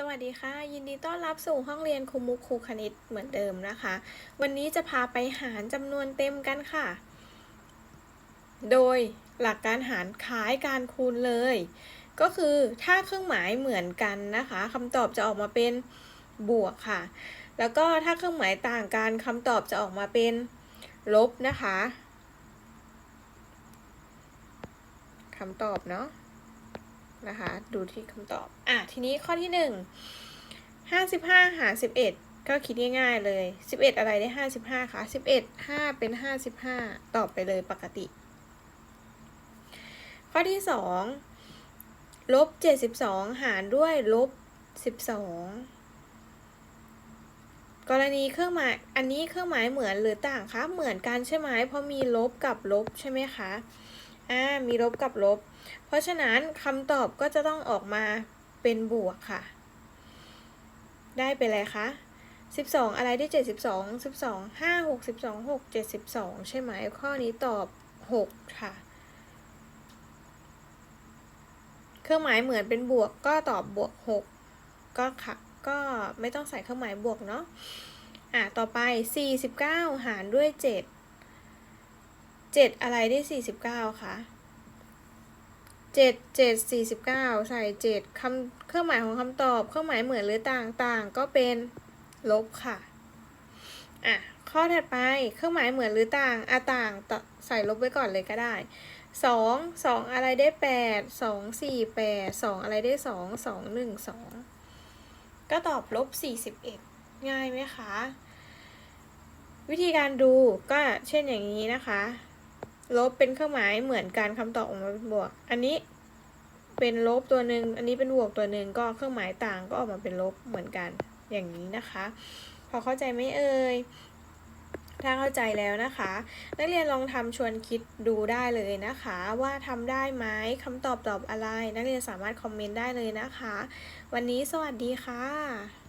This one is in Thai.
สวัสดีค่ะ ยินดีต้อนรับสู่ห้องเรียนครูมุกครูคณิตเหมือนเดิมนะคะ วันนี้จะพาไปหารจำนวนเต็มกันค่ะ โดยหลักการหารคล้ายการคูณเลย ก็คือถ้าเครื่องหมายเหมือนกันนะคะคำตอบจะออกมาเป็นบวกค่ะ แล้วก็ถ้าเครื่องหมายต่างกันคำตอบจะออกมาเป็นลบนะคะคำตอบเนาะ นะคะ ดูที่คำตอบ อะ ทีนี้ข้อที่หนึ่งห้าสิบห้าหารสิบเอ็ดก็คิดง่ายๆเลยสิบเอ็ดอะไรได้ห้าสิบห้าคะสิบเอ็ดห้าเป็นห้าสิบห้าตอบไปเลยปกติ ข้อที่สองลบเจ็ดสิบสองหารด้วยลบสิบสองกรณีเครื่องหมาย อันนี้เครื่องหมายเหมือนหรือต่างคะ เหมือนกันใช่ไหมเพราะมีลบกับลบใช่ไหมคะ อ่ามีลบกับลบ เพราะฉะนั้นคำตอบก็จะต้องออกมาเป็นบวกค่ะ ได้ไปเลยคะ12 อะไรได้ 72 12 5 6 12 6 72 ใช่ไหม ข้อนี้ตอบ 6 ค่ะ เครื่องหมายเหมือนเป็นบวกก็ตอบบวก 6 ก็ค่ะ ก็ไม่ต้องใส่เครื่องหมายบวกเนาะ อะ ต่อไป 49 หารด้วย 7 7อะไรได้49คะเจ็ดเจ็ดสี่สิบเก้าใส่เจ็ดคำเครื่องหมายของคำตอบ เครื่องหมายเหมือนหรือต่างต่างก็เป็นลบค่ะ อะ ข้อถัดไป เครื่องหมายเหมือนหรือต่างอะต่างต่อใส่ลบไว้ก่อนเลยก็ได้สองสองอะไรได้แปดสองสี่แปดสองอะไรได้สองสองหนึ่งสองก็ตอบลบสี่สิบเอ็ดง่ายไหมคะ วิธีการดูก็เช่นอย่างนี้นะคะ ลบเป็นเครื่องหมายเหมือนกันคำตอบออกมาเป็นบวก อันนี้เป็นลบตัวหนึ่งอันนี้เป็นบวกตัวหนึ่งก็เครื่องหมายต่างก็ออกมาเป็นลบเหมือนกันอย่างนี้นะคะ พอเข้าใจไหมเอ่ยถ้าเข้าใจแล้วนะคะ นักเรียนลองทำชวนคิดดูได้เลยนะคะ ว่าทำได้ไหมคำตอบตอบอะไร นักเรียนสามารถคอมเมนต์ได้เลยนะคะ วันนี้สวัสดีค่ะ